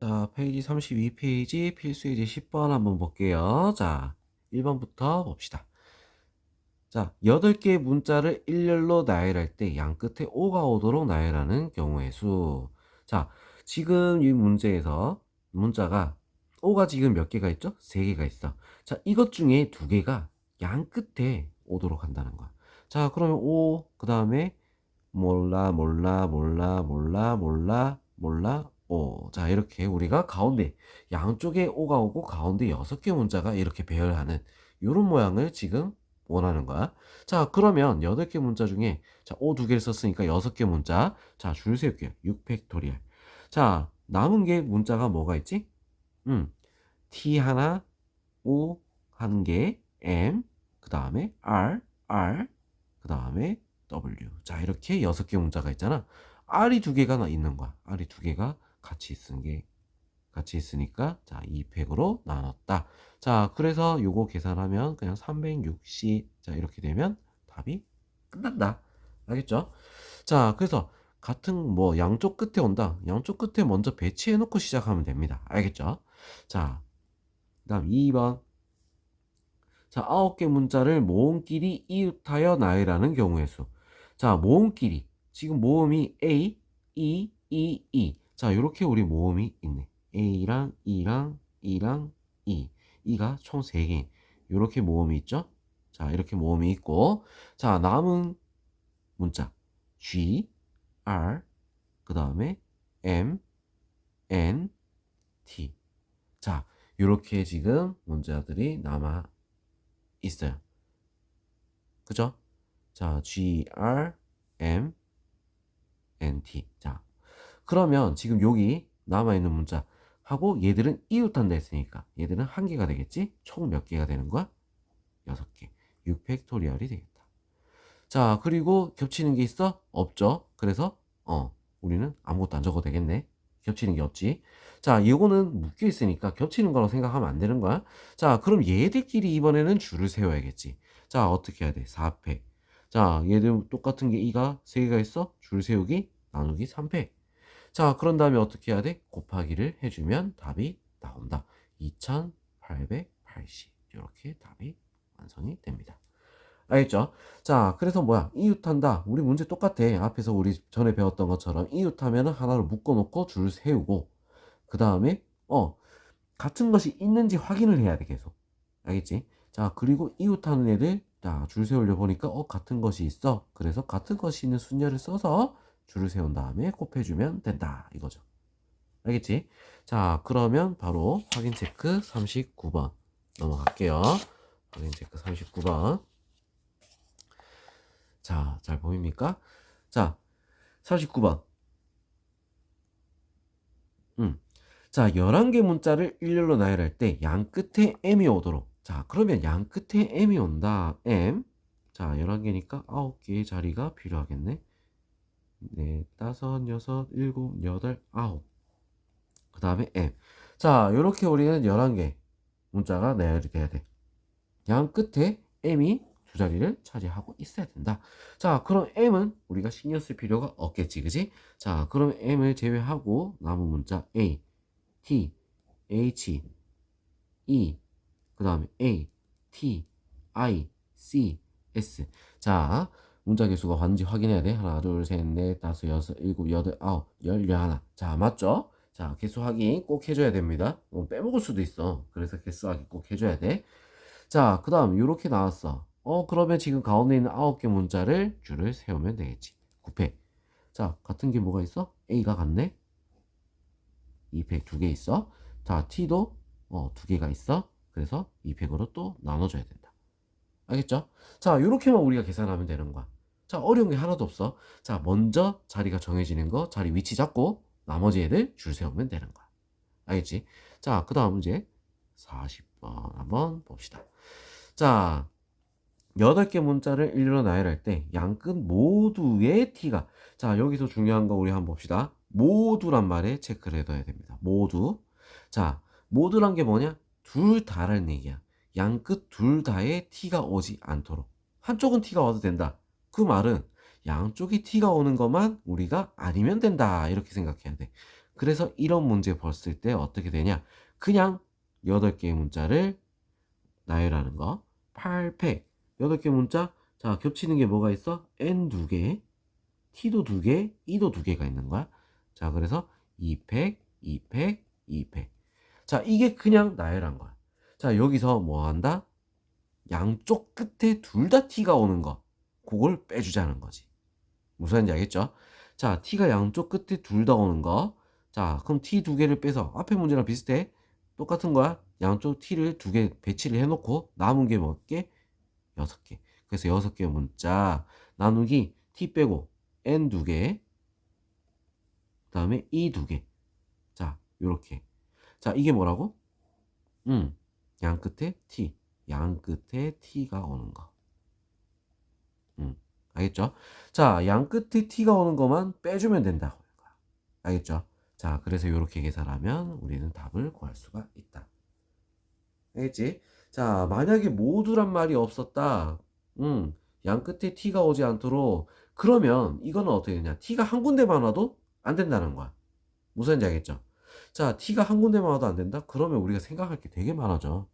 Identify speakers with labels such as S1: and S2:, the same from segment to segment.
S1: 자, 페이지 32페이지 필수 예제 10번 한번 볼게요. 자, 1번부터 봅시다. 자, 8개의 문자를 일렬로 나열할 때 양 끝에 5가 오도록 나열하는 경우의 수. 자, 지금 이 문제에서 문자가 5가 지금 몇 개가 있죠? 3개가 있어. 자, 이것 중에 2개가 양 끝에 오도록 한다는 거야. 자, 그러면 5, 그 다음에 몰라, 몰라, 몰라, 몰라, 몰라, 몰라, 5. 자, 이렇게 우리가 가운데 양쪽에 5가 오고 가운데 6개 문자가 이렇게 배열하는 이런 모양을 지금 원하는 거야. 자, 그러면 8개 문자 중에 자, 5두 개를 썼으니까 6개 문자. 자, 줄 세울게요. 6팩토리얼. 자, 남은 게 문자가 뭐가 있지? 음. T 하나, O 한 개, M, 그 다음에 R, R, 그 다음에 W. 자, 이렇게 6개 문자가 있잖아. R이 두 개가 나 있는 거야. R이 두 개가 같이 있은 게 같이 있으니까 자 2팩으로 나눴다. 자 그래서 요거 계산하면 그냥 360. 자 이렇게 되면 답이 끝난다. 알겠죠? 자 그래서 같은 뭐 양쪽 끝에 온다. 양쪽 끝에 먼저 배치해 놓고 시작하면 됩니다. 알겠죠? 자 그다음 2번 자, 아홉 개 문자를 모음끼리 이웃하여 나열하는 경우의 수. 자, 모음끼리. 지금 모음이 A, E, E, E. 자, 요렇게 우리 모음이 있네. A랑 E랑 E랑 E. E가 총 3개. 요렇게 모음이 있죠? 자, 이렇게 모음이 있고. 자, 남은 문자. G, R, 그 다음에 M, N, T. 자, 요렇게 지금 문자들이 남아 있어요. 그죠? 자, G, R, M, N, T. 자, 그러면 지금 여기 남아있는 문자 하고 얘들은 이웃한다 했으니까 얘들은 한 개가 되겠지? 총 몇 개가 되는 거야? 여섯 개. 6팩토리얼이 되겠다. 자, 그리고 겹치는 게 있어? 없죠? 그래서, 어, 우리는 아무것도 안 적어도 되겠네. 겹치는 게 없지. 자, 이거는 묶여 있으니까 겹치는 거라고 생각하면 안 되는 거야. 자, 그럼 얘들끼리 이번에는 줄을 세워야겠지. 자, 어떻게 해야 돼? 4팩. 자, 얘들 똑같은 게 2가 3개가 있어? 줄 세우기, 나누기 3팩. 자, 그런 다음에 어떻게 해야 돼? 곱하기를 해주면 답이 나온다. 2880. 이렇게 답이 완성이 됩니다. 알겠죠? 자, 그래서 뭐야? 이웃한다. 우리 문제 똑같아. 앞에서 우리 전에 배웠던 것처럼 이웃하면 하나로 묶어놓고 줄 세우고, 그 다음에, 어, 같은 것이 있는지 확인을 해야 돼, 계속. 알겠지? 자, 그리고 이웃하는 애들, 자, 줄 세우려 보니까, 어, 같은 것이 있어. 그래서 같은 것이 있는 순열을 써서 줄을 세운 다음에 곱해주면 된다. 이거죠. 알겠지? 자, 그러면 바로 확인 체크 39번 넘어갈게요. 확인 체크 39번. 자, 잘 보입니까? 자, 39번. 음. 자, 11개 문자를 일렬로 나열할 때 양 끝에 M이 오도록. 자, 그러면 양 끝에 M이 온다. M. 자, 11개니까 9개의 자리가 필요하겠네. 네, 다섯, 여섯, 일곱, 여덟, 아홉. 그 다음에 M. 자, 요렇게 우리는 11개 문자가 나열이 돼야 돼. 양 끝에 M이 두 자리를 차지하고 있어야 된다. 자, 그럼 M은 우리가 신경 쓸 필요가 없겠지, 그지? 자, 그럼 M을 제외하고 남은 문자 A, T, H, E, 그 다음에 A, T, I, C, S. 자, 문자 개수가 반드시 확인해야 돼. 하나, 둘, 셋, 넷, 다섯, 여섯, 일곱, 여덟, 아홉, 열, 열하나. 자, 맞죠? 자, 개수 확인 꼭 해줘야 됩니다. 어, 빼먹을 수도 있어. 그래서 개수 확인 꼭 해줘야 돼. 자, 그 다음, 이렇게 나왔어. 어, 그러면 지금 가운데 있는 아홉 개 문자를 줄을 세우면 되겠지. 9팩. 자, 같은 게 뭐가 있어? A가 같네? 2팩 두 개 있어. 자, T도 어, 두 개가 있어. 그래서 2팩으로 또 나눠줘야 된다. 알겠죠? 자, 이렇게만 우리가 계산하면 되는 거야. 자, 어려운 게 하나도 없어. 자, 먼저 자리가 정해지는 거, 자리 위치 잡고, 나머지 애들 줄 세우면 되는 거야. 알겠지? 자, 그 다음 문제 40번 한번 봅시다. 자, 8개 문자를 일렬로 나열할 때 양끝 모두의 t가 자, 여기서 중요한 거 우리 한번 봅시다. 모두란 말에 체크를 해둬야 됩니다. 모두. 자, 모두란 게 뭐냐? 둘 다라는 얘기야. 양끝 둘 다에 t가 오지 않도록. 한쪽은 t가 와도 된다. 그 말은 양쪽이 t가 오는 것만 우리가 아니면 된다. 이렇게 생각해야 돼. 그래서 이런 문제 봤을 때 어떻게 되냐? 그냥 8개의 문자를 나열하는 거. 8팩. 8개 문자. 자, 겹치는 게 뭐가 있어? n 두 개, t도 두 개, e도 두 개가 있는 거야. 자, 그래서 2팩, 2팩, 2팩. 자, 이게 그냥 나열한 거야. 자, 여기서 뭐 한다? 양쪽 끝에 둘 다 t가 오는 거. 그걸 빼주자는 거지. 무슨 말인지 알겠죠? 자, t가 양쪽 끝에 둘 다 오는 거. 자, 그럼 t 두 개를 빼서 앞에 문제랑 비슷해. 똑같은 거야. 양쪽 t를 두 개 배치를 해놓고 남은 게 몇 개? 여섯 개. 그래서 여섯 개 문자 나누기 t 빼고 n 두 개. 그 다음에 e 두 개. 자, 요렇게. 자, 이게 뭐라고? 음, 양 끝에 t. 양 끝에 t가 오는 거. 음, 알겠죠? 자, 양 끝에 t가 오는 것만 빼주면 된다고. 알겠죠? 자, 그래서 이렇게 계산하면 우리는 답을 구할 수가 있다. 알겠지? 자, 만약에 모두란 말이 없었다. 음, 양 끝에 t가 오지 않도록 그러면 이거는 어떻게 되냐? t가 한 군데만 와도 안 된다는 거야. 무슨 지 알겠죠? 자, t가 한 군데만 와도 안 된다? 그러면 우리가 생각할 게 되게 많아져.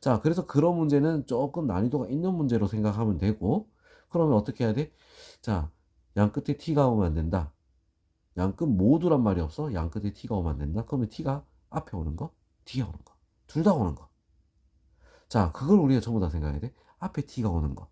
S1: 자, 그래서 그런 문제는 조금 난이도가 있는 문제로 생각하면 되고, 그러면 어떻게 해야 돼? 자, 양 끝에 t가 오면 안 된다. 양 끝 모두란 말이 없어. 양 끝에 t가 오면 안 된다. 그러면 t가 앞에 오는 거, 뒤에 오는 거. 둘 다 오는 거. 자, 그걸 우리가 전부 다 생각해야 돼. 앞에 t가 오는 거.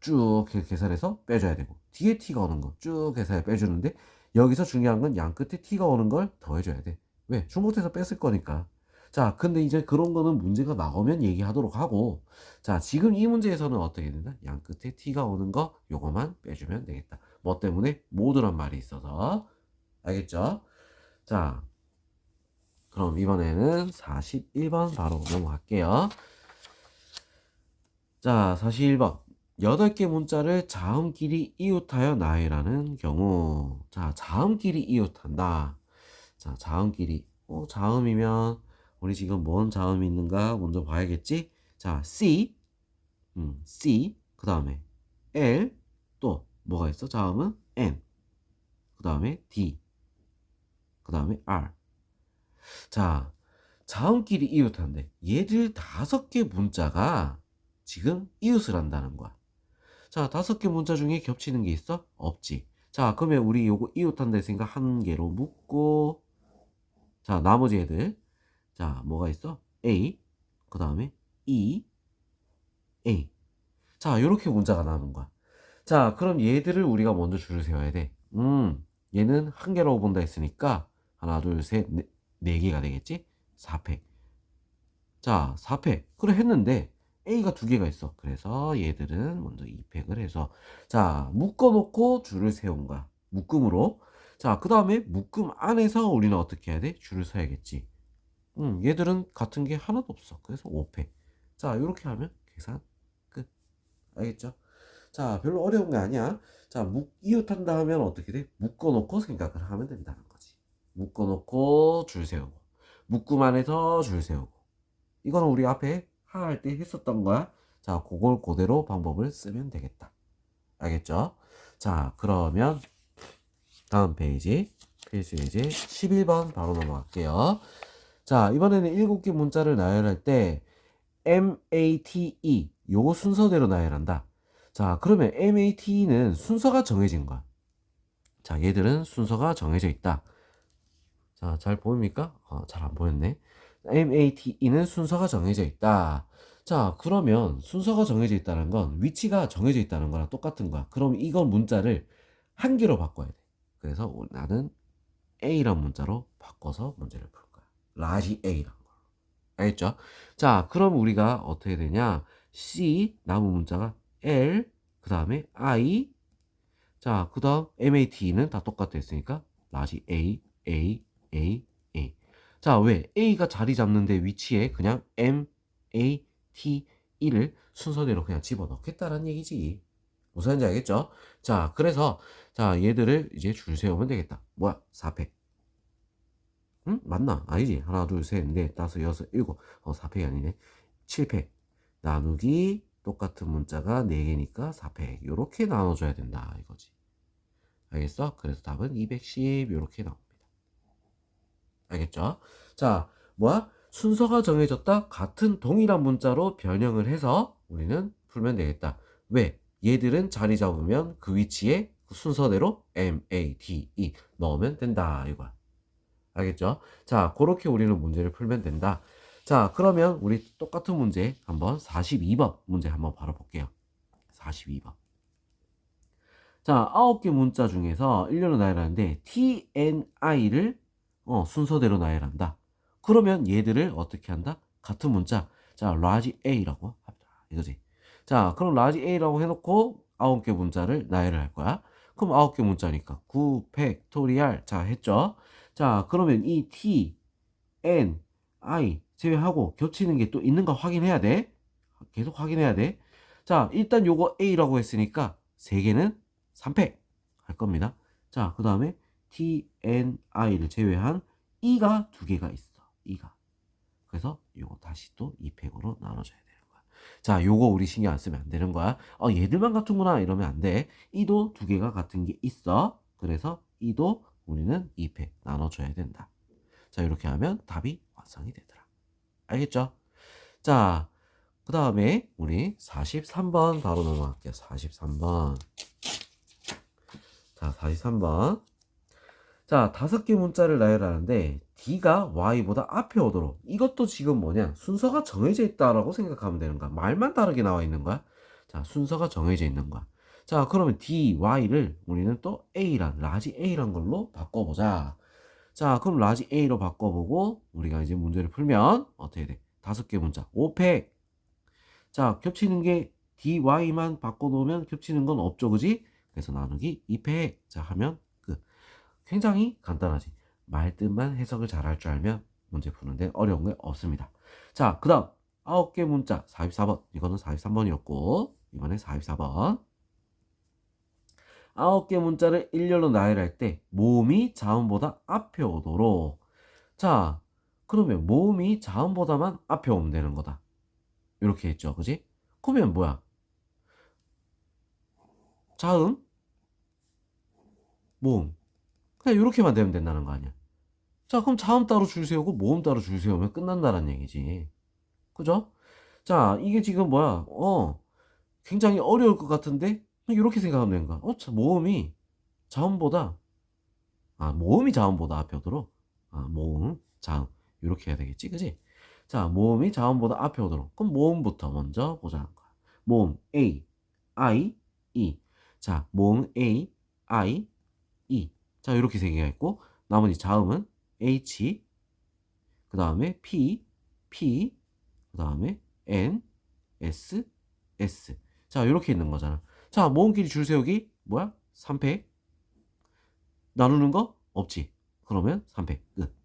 S1: 쭉 계산해서 빼줘야 되고, 뒤에 t가 오는 거 쭉 계산해 빼주는데, 여기서 중요한 건 양 끝에 t가 오는 걸 더해줘야 돼. 왜? 중복돼서 뺐을 거니까. 자, 근데 이제 그런 거는 문제가 나오면 얘기하도록 하고, 자, 지금 이 문제에서는 어떻게 된다? 양 끝에 t가 오는 거, 요거만 빼주면 되겠다. 뭐 때문에? 모두란 말이 있어서. 알겠죠? 자, 그럼 이번에는 41번 바로 넘어갈게요. 자, 41번. 8개 문자를 자음끼리 이웃하여 나열하는 경우. 자, 자음끼리 이웃한다. 자, 자음끼리. 어, 자음이면 우리 지금 뭔 자음이 있는가 먼저 봐야겠지? 자, C. 음, C. 그 다음에 L. 또 뭐가 있어? 자음은 N. 그 다음에 D. 그 다음에 R. 자, 자음끼리 이웃한데 얘들 다섯 개 문자가 지금 이웃을 한다는 거야. 자, 다섯 개 문자 중에 겹치는 게 있어? 없지. 자, 그러면 우리 요거 이웃한다 했으니까 한 개로 묶고 자, 나머지 애들 자, 뭐가 있어? A 그 다음에 E A 자, 요렇게 문자가 나오는 거야. 자, 그럼 얘들을 우리가 먼저 줄을 세워야 돼. 음, 얘는 한 개라고 본다 했으니까 하나, 둘, 셋, 네, 네 개가 되겠지? 4팩. 자, 4팩. 그래 했는데 A가 두 개가 있어. 그래서 얘들은 먼저 2팩을 해서 자, 묶어 놓고 줄을 세운 거야. 묶음으로. 자, 그 다음에 묶음 안에서 우리는 어떻게 해야 돼? 줄을 서야겠지. 음, 얘들은 같은 게 하나도 없어. 그래서 5팩. 자, 이렇게 하면 계산 끝. 알겠죠? 자, 별로 어려운 게 아니야. 자, 묶, 이웃한다 하면 어떻게 돼? 묶어 놓고 생각을 하면 된다는 거지. 묶어 놓고 줄 세우고. 묶음 안에서 줄 세우고. 이거는 우리 앞에 할 때 했었던 거야. 자, 그걸 그대로 방법을 쓰면 되겠다. 알겠죠? 자, 그러면 다음 페이지 필수 예제 11번 바로 넘어갈게요. 자, 이번에는 7개 문자를 나열할 때 MATE 요거 순서대로 나열한다. 자, 그러면 MATE는 순서가 정해진 거야. 자, 얘들은 순서가 정해져 있다. 자, 잘 보입니까? 어, 잘 안 보였네. MATE는 순서가 정해져 있다. 자, 그러면 순서가 정해져 있다는 건 위치가 정해져 있다는 거랑 똑같은 거야. 그럼 이건 문자를 한 개로 바꿔야 돼. 그래서 나는 A란 문자로 바꿔서 문제를 풀. 라지 A란 거. 알겠죠? 자, 그럼 우리가 어떻게 되냐? C 남은 문자가 L 그 다음에 I 자, 그 다음 MAT는 다 똑같아 했으니까 라지 A A A A 자, 왜? A가 자리 잡는데 위치에 그냥 M A T E를 순서대로 그냥 집어넣겠다는 얘기지. 무슨 말인지 알겠죠? 자, 그래서 자, 얘들을 이제 줄 세우면 되겠다. 뭐야? 4팩. 응? 맞나? 아니지. 하나, 둘, 셋, 넷, 다섯, 여섯, 일곱. 어, 4팩이 아니네. 7팩. 나누기 똑같은 문자가 4개니까 4팩. 요렇게 나눠줘야 된다. 이거지. 알겠어? 그래서 답은 210 요렇게 나옵니다. 알겠죠? 자, 뭐야? 순서가 정해졌다. 같은 동일한 문자로 변형을 해서 우리는 풀면 되겠다. 왜? 얘들은 자리 잡으면 그 위치에 그 순서대로 M, A, D, E 넣으면 된다. 이거야. 알겠죠? 자, 그렇게 우리는 문제를 풀면 된다. 자, 그러면 우리 똑같은 문제 한번 42번 문제 한번 바로 볼게요. 42번. 자, 9개 문자 중에서 일렬로 나열하는데 T, N, I를 어, 순서대로 나열한다. 그러면 얘들을 어떻게 한다? 같은 문자. 자, 라지 A라고 합니다. 이거지. 자, 그럼 라지 A라고 해놓고 9개 문자를 나열을 할 거야. 그럼 9개 문자니까 9 팩토리알. 자, 했죠? 자, 그러면 이 T, N, I 제외하고 겹치는 게 또 있는가 확인해야 돼. 계속 확인해야 돼. 자, 일단 요거 A라고 했으니까 세 개는 3팩 할 겁니다. 자, 그 다음에 T, N, I를 제외한 E가 두 개가 있어. E가. 그래서 요거 다시 또 2팩으로 나눠줘야 되는 거야. 자, 요거 우리 신경 안 쓰면 안 되는 거야. 어, 얘들만 같은구나 이러면 안 돼. E도 두 개가 같은 게 있어. 그래서 E도 우리는 2팩 나눠줘야 된다. 자, 이렇게 하면 답이 완성이 되더라. 알겠죠? 자, 그 다음에 우리 43번 바로 넘어갈게요. 43번. 자, 43번. 자, 다섯 개 문자를 나열하는데 D가 Y보다 앞에 오도록 이것도 지금 뭐냐? 순서가 정해져 있다라고 생각하면 되는 거야. 말만 다르게 나와 있는 거야. 자, 순서가 정해져 있는 거야. 자, 그러면 D, Y를 우리는 또 A란, 라지 A란 걸로 바꿔보자. 자, 그럼 라지 A로 바꿔보고 우리가 이제 문제를 풀면 어떻게 돼? 다섯 개 문자, 5팩. 자, 겹치는 게 DY만 바꿔놓으면 겹치는 건 없죠, 그지? 그래서 나누기 2팩. 자, 하면 끝. 굉장히 간단하지. 말뜻만 해석을 잘 할 줄 알면 문제 푸는데 어려운 게 없습니다. 자, 그 다음 9개 문자 44번. 이거는 43번이었고 이번에 44번. 9개 문자를 일렬로 나열할 때 모음이 자음보다 앞에 오도록 자, 그러면 모음이 자음보다만 앞에 오면 되는 거다. 이렇게 했죠. 그지? 그러면 뭐야? 자음, 모음. 그냥 이렇게만 되면 된다는 거 아니야. 자, 그럼 자음 따로 줄 세우고 모음 따로 줄 세우면 끝난다는 얘기지. 그죠? 자, 이게 지금 뭐야? 어, 굉장히 어려울 것 같은데 이렇게 생각하면 되는 거야. 어, 자, 모음이 자음보다 아, 모음이 자음보다 앞에 오도록 아, 모음, 자음 이렇게 해야 되겠지, 그지? 자, 모음이 자음보다 앞에 오도록 그럼 모음부터 먼저 보자는 거야. 모음 A, I, E. 자, 모음 A, I, E. 자, 이렇게 세 개가 있고 나머지 자음은 H, 그 다음에 P, P, 그 다음에 N, S, S. 자, 이렇게 있는 거잖아. 자, 모음끼리 줄 세우기 뭐야? 3팩. 나누는 거 없지. 그러면 3팩 끝.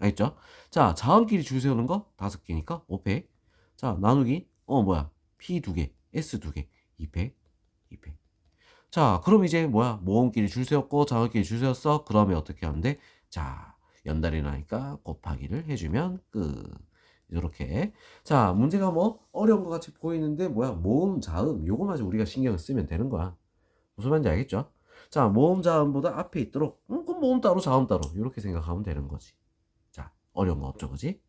S1: 알겠죠? 자, 자음끼리 줄 세우는 거 5개니까 5팩. 자, 나누기 어 뭐야? P 2개, S 2개, 2팩, 2팩. 자, 그럼 이제 뭐야? 모음끼리 줄 세웠고 자음끼리 줄 세웠어. 그러면 어떻게 하는데? 자, 연달이 나니까 곱하기를 해주면 끝. 이렇게. 자, 문제가 뭐 어려운 것 같이 보이는데 뭐야? 모음, 자음 요거만 우리가 신경을 쓰면 되는 거야. 무슨 말인지 알겠죠? 자, 모음, 자음보다 앞에 있도록 음, 그럼 모음 따로 자음 따로 이렇게 생각하면 되는 거지. 자, 어려운 거 없죠, 그지?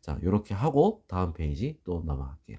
S1: 자, 이렇게 하고 다음 페이지 또 넘어갈게요.